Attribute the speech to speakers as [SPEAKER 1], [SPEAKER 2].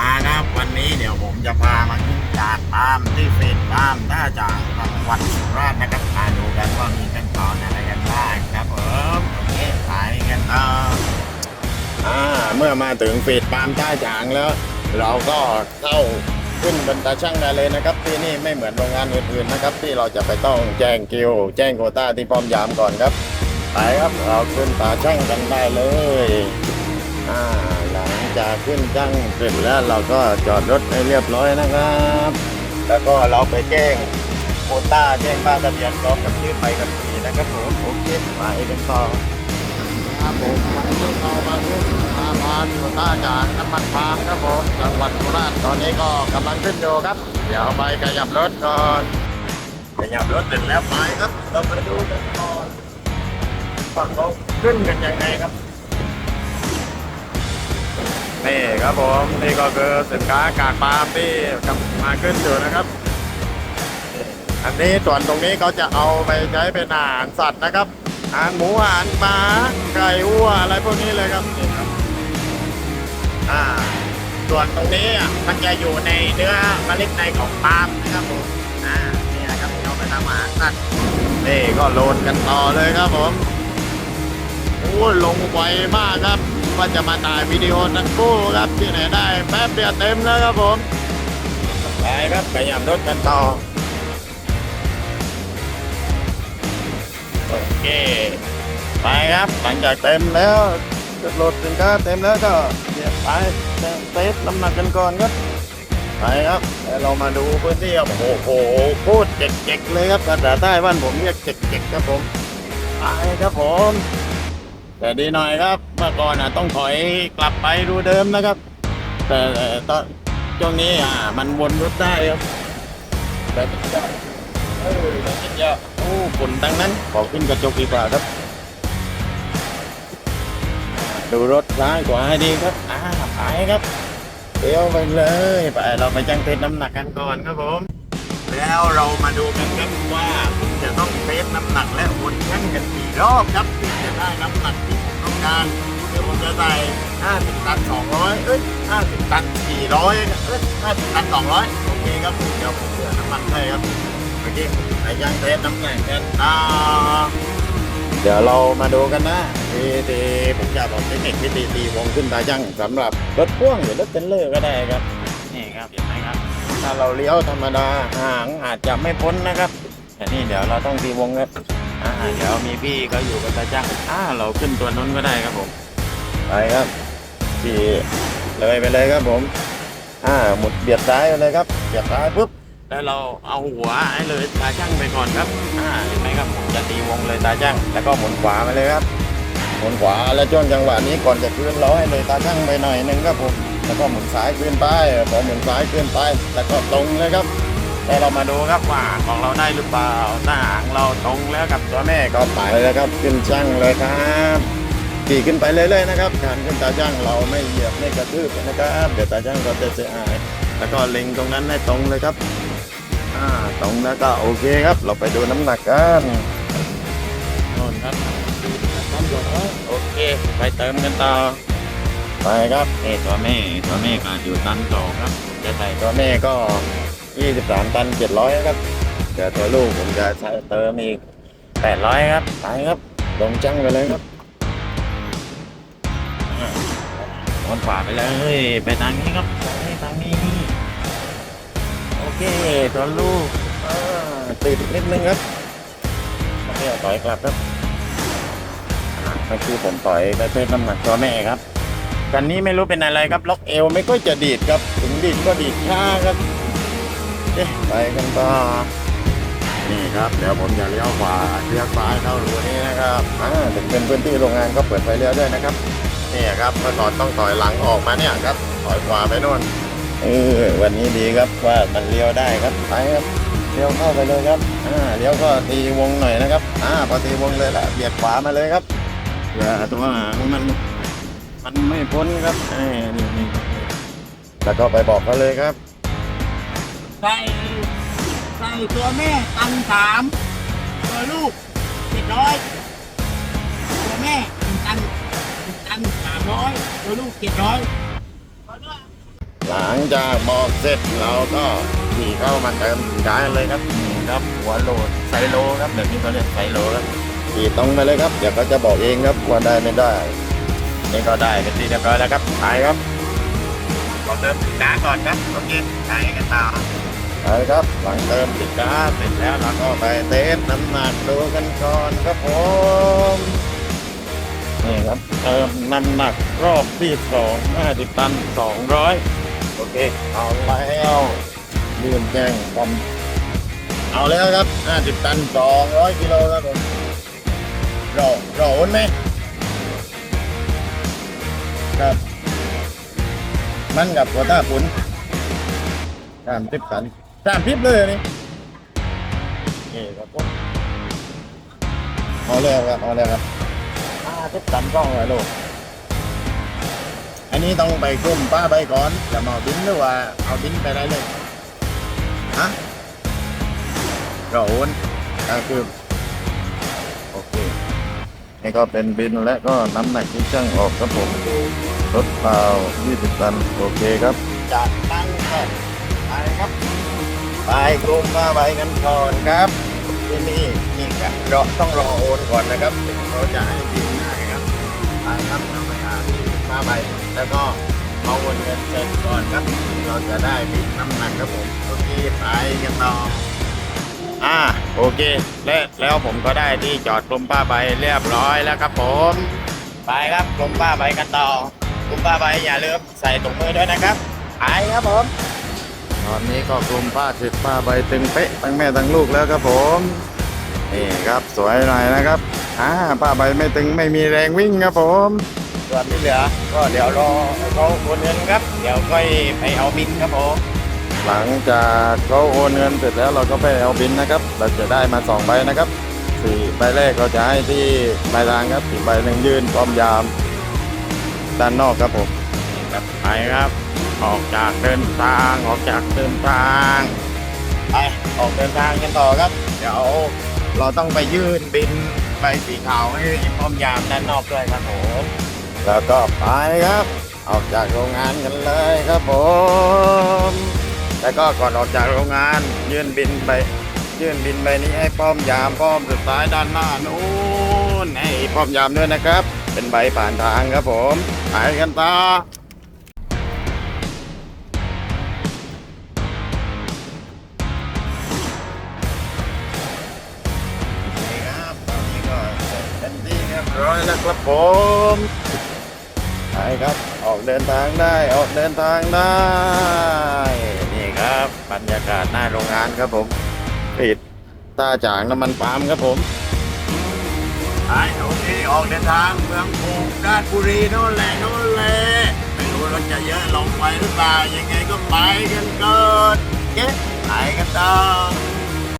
[SPEAKER 1] มาครับวันนี้เดี๋ยวผมจะพามาขึ้นจากปามที่เฟสปามท่าจากจังหวัดสุราษฎร์นะครับมาดูกันว่ามีขั้นตอนอะไรกันบ้างครับผมโอเคไปกันต่ออ่าเมื่อมาถึงเฟสปามท่าจางแล้ว เราก็เข้าขึ้นบนตาช่างได้เลยนะครับ ที่นี่ไม่เหมือนโรงงานอื่นๆนะครับ ที่เราจะไปต้องแจ้งคิวแจ้งโคต้าที่ป้อมยามก่อนครับไปครับเราขึ้นตาช่างกันได้เลยอ่า จากขึ้นจังเสร็จแล้วเราก็จอดรถให้เรียบร้อยนะครับ แล้วก็เราไปแจ้งโคต้าแจ้งบ้านทะเบียนพร้อมกับชื่อไปกับขี่นะครับผมโอเคมาอีกกันต่อครับผมวันนี้เรามาขึ้นมาพานโควต้าจากน้ำมันพามครับผมจังหวัดสุราษฎร์ตอนนี้ก็กำลังขึ้นอยู่ครับ เดี๋ยวไปขยับรถก่อนขยับรถเสร็จแล้วไปครับ เราไปดูกันก่อนฝั่งเราขึ้นกันยังไงครับ นี่ครับผมนี่ก็คือสินค้ากากปาล์มที่กำลังมาขึ้นอยู่นะครับ อันนี้ส่วนตรงนี้เขาจะเอาไปใช้เป็นอาหารสัตว์นะครับอาหารหมูอาหารปลาไก่วัวอะไรพวกนี้เลยครับนี่ครับอ่าส่วนตรงนี้มันจะอยู่ในเนื้อเมล็ดในของปาล์มนะครับผมอ่านี่นะครับเอาไปทำอาหารสัตว์นี่ก็โหลดกันต่อเลยครับผมโอ้ลงไวมากครับ ว่าจะมาถ่ายวิดีโอทั้งคู่ครับที่ไหนได้แป๊บเดียวเต็มแล้วครับผมไปครับขยับรถกันต่อโอเคไปครับหลังจากเต็มแล้วรถสินค้าเต็มแล้วก็เดี๋ยวไปเทสน้ำหนักกันก่อนครับไปครับแล้วเรามาดูพื้นที่ครับโอ้โหโคตรเจ๋กๆเลยครับภาษาใต้บ้านผมเรียกเจ๋กๆครับผมไปครับผม แต่ดีหน่อยครับ เมื่อก่อนอะต้องถอยกลับไปดูเดิมนะครับ แต่ตอนช่วงนี้อะมันวนรถได้ครับแต่ก็เออต่ก็เยอะโอ้ฝนดังนั้นขอขึ้นกระจกดีกว่าครับ ดูรถซ้ายขวาให้ดีครับอ่าไปครับเดี๋ยวไปเลยไปเราไปจังเทสน้ำหนักกันก่อนครับผม แล้วเรามาดูกันครับว่าคุณจะต้องเทสน้ำหนักและวนชั่งกันกี่รอบครับ ได้น้ำหนักที่ผมต้องการเดี๋ยวผมจะใส่50ตัน200เอ้ย50ตัน400เอ้ย50ตัน200โอเคครับเดี๋ยวผมเสือน้ำมันให้ครับโอเคไปย่างเทสน้ำหนักกันนะเดี๋ยวเรามาดูกันนะทีทีผมจะบอกเทคนิควิธีตีวงขึ้นตาย่างสำหรับรถพ่วงหรือรถเทรลเลอร์ก็ได้ครับนี่ครับเห็นไหมครับ ถ้าเราเลี้ยวธรรมดาหางอาจจะไม่พ้นนะครับ แต่นี่เดี๋ยวเราต้องตีวงครับอ่าเดี๋ยวมีพี่เขาอยู่กับตาจ้างอ่าเราขึ้นตัวนู้นก็ได้ครับผมไปครับขี่เลยไปเลยครับผมอ่าหมุดเบียดซ้ายไปเลยครับเบียดซ้ายปุ๊บแล้วเราเอาหัวไอ้เลยตาจ้างไปก่อนครับอ่าเห็นไหมครับผมจะตีวงเลยตาจ้างแล้วก็หมุนขวาไปเลยครับหมุนขวาแล้วช่วงจังหวะนี้ก่อนจะขึ้นล้อให้เลยตาจ้างไปหน่อยหนึงครับผมแล้วก็หมุนซ้ายขึ้นไปพอหมุนซ้ายขึ้นไปแล้วก็ตรงเลยครับ แต่เรามาดูครับว่าของเราได้หรือเปล่าหน้าหางเราตรงแล้วกับตัวแม่ก็ไปแล้วครับขึ้นช่างเลยครับขี่ขึ้นไปเรื่อยๆนะครับการขึ้นตาช่างเราไม่เหยียบไม่กระทืบนะครับเดี๋ยวตาช่างก็จะเสียหายแล้วก็เล็งตรงนั้นให้ตรงเลยครับอ่าตรงแล้วก็โอเคครับ เราไปดูน้ำหนักกันโน่นครับน้ำหยดแล้วโอเค ไปเติมกันต่อไปครับนี่ตัวแม่ตัวแม่ก็อยู่ตันสองครับผมจะใส่ตัวแม่ก็ 23 ตัน 700ครับเดี๋ยวตัวลูกผมจะใช้เติมอีก 800 ครับ ไปครับ ลงจังไปเลยครับอ่าวนขวาไปเลยไปทางนี้ครับไปทางนี้ โอเค ตัวลูกติดนิดนึงครับโอเคต่อยกลับครับอ่าเมื่อกี้ผมต่อยไปเพิ่มน้ำหนักตัวแม่ครับกันนี้ไม่รู้เป็นอะไรครับ ล็อกเอวไม่ก็จะดีดครับ ถึงดีดก็ดีดช้าครับ เอ๊ะไปกันต่อนี่ครับเดี๋ยวผมจะเลี้ยวขวาเลี้ยวซ้ายเข้ารูนี้นะครับอ่าถึงเป็นพื้นที่โรงงานก็เปิดไฟเลี้ยวด้วยนะครับนี่ครับเมื่อก่อนต้องถอยหลังออกมาเนี่ยครับถอยขวาไปโน่นเออวันนี้ดีครับว่ามันเลี้ยวได้ครับไปครับเลี้ยวเข้าไปเลยครับอ่าเลี้ยวก็ตีวงหน่อยนะครับอ่าพอตีวงเลยละเบียดขวามาเลยครับเพื่อตัวหางมันมันไม่พ้นครับไอ้นี่นี่แล้วก็ไปบอกเขาเลยครับ
[SPEAKER 2] ใส่ใส่ตัวแม่ตันสามตัวลูกเจ็ดร้อยตัวแม่หนึ่งตันหนึ่งตันสามร้อยตัวลูกเจ็ดร้อย
[SPEAKER 1] โอหลังจากบอกเสร็จเราก็ขี่เข้ามาเติมสินค้ากันเลยครับนี่ครับหัวโหลดไซโลครับแบบนี้เขาเรียกไซโลครับขี่ตรงไปเลยครับเดี๋ยวเขาจะบอกเองครับว่าได้ไม่ได้ นี่ก็ได้เป็นที่เรียบร้อยแล้วครับขายครับก่อนเติมสินค้าก่อนครับโอเคขายกันต่อ ไปครับหลังเติมสินค้าเสร็จแล้วเราก็ไปเทสน้ำหนักดูกันก่อนครับผมนี่ครับเติมน้ำหนักรอบที่สองห้าสิบตันสองร้อยโอเคเอาแล้วลืมแจ้งความเอาแล้วครับห้าสิบตันสองร้อยกิโลครับผมรอรอโอนไหมครับมันกับหัวตาขุนสามทิปสัน สามทิปเลยนี่นี่ครับผมเอาแล้วครับเอาแล้วครับห้าทิปสันกล้องเลยลูกอันนี้ต้องไปกลุ่มป้าใบก่อนจะมาเอาบินหรือว่าเอาบินไปได้เลยฮะก็โอนก็คือโอเคนี่ก็เป็นบินและก็น้ำหนักที่ช่างออกครับผมรถเปล่า20ตันโอเคครับจัดตั้งครับไปครับ ไปกรุงมาใบกันก่อนครับที่นี่นี่ครับรอต้องรอโอนก่อนนะครับถึงเขาจะให้บินได้ครับไปครับเราไปหาที่มาใบแล้วก็เอาโอนเงินเสร็จก่อนครับ เราจะได้บินน้ำหนักครับผมโอเคไปกันต่ออ่าโอเค และแล้วผมก็ได้ที่จอดกลมป้าใบเรียบร้อยแล้วครับผม ไปครับกลมป้าใบกันต่อกลมป้าใบอย่าลืมใส่ถุงมือด้วยนะครับไปครับผม อนนี้ก็กลมป้าติดป้าใบตึงเป๊ะทั้งแม่ทั้งลูกแล้วครับผมนี่ครับสวยหน่อยนะครับอ่าป้าใบไม่ตึงไม่มีแรงวิ่งครับผมส่วนที่เหลือก็เดี๋ยวรอเขาโอนเงินครับ เดี๋ยวค่อยไปเอาบินครับผมหลังจากเขาโอนเงินเสร็จแล้วเราก็ไปเอาบินนะครับ เราจะได้มาสองใบนะครับสี่ใบแรกเราจะให้ที่ปลายทางครับอีกใบหนึ่งยื่นพร้อมยาม ด้านนอกครับผมนี่ครับไปครับ ออกจากเดินทางออกจากเดินทางไปออกเดินทางกันต่อครับ เดี๋ยวเราต้องไปยื่นบินใบสีขาวให้พร้อมยามด้านนอกด้วยครับผมแล้วก็ไปครับ ออกจากโรงงานกันเลยครับผมแล้วก็ก่อนออกจากโรงงานยื่นบินไปยื่นบินใบนี้ให้ป้อมยามป้อมสุดท้ายด้านหน้านู้นให้ป้อมยามด้วยนะครับ เป็นใบผ่านทางครับผมไปกันต่อ ร้อยแล้วครับผมไปครับออกเดินทางได้ออกเดินทางได้ นี่ครับบรรยากาศหน้าโรงงานครับผมปิดตาจางน้ำมันปาล์มครับผมไปโอเคออกเดินทางเมืองภูมิราชบุรีโน่นแหละโน่นแหละไม่รู้รถจะเยอะลงไปหรือเปล่ายังไงก็ไปกันก่อนเก็บไปกันต่อ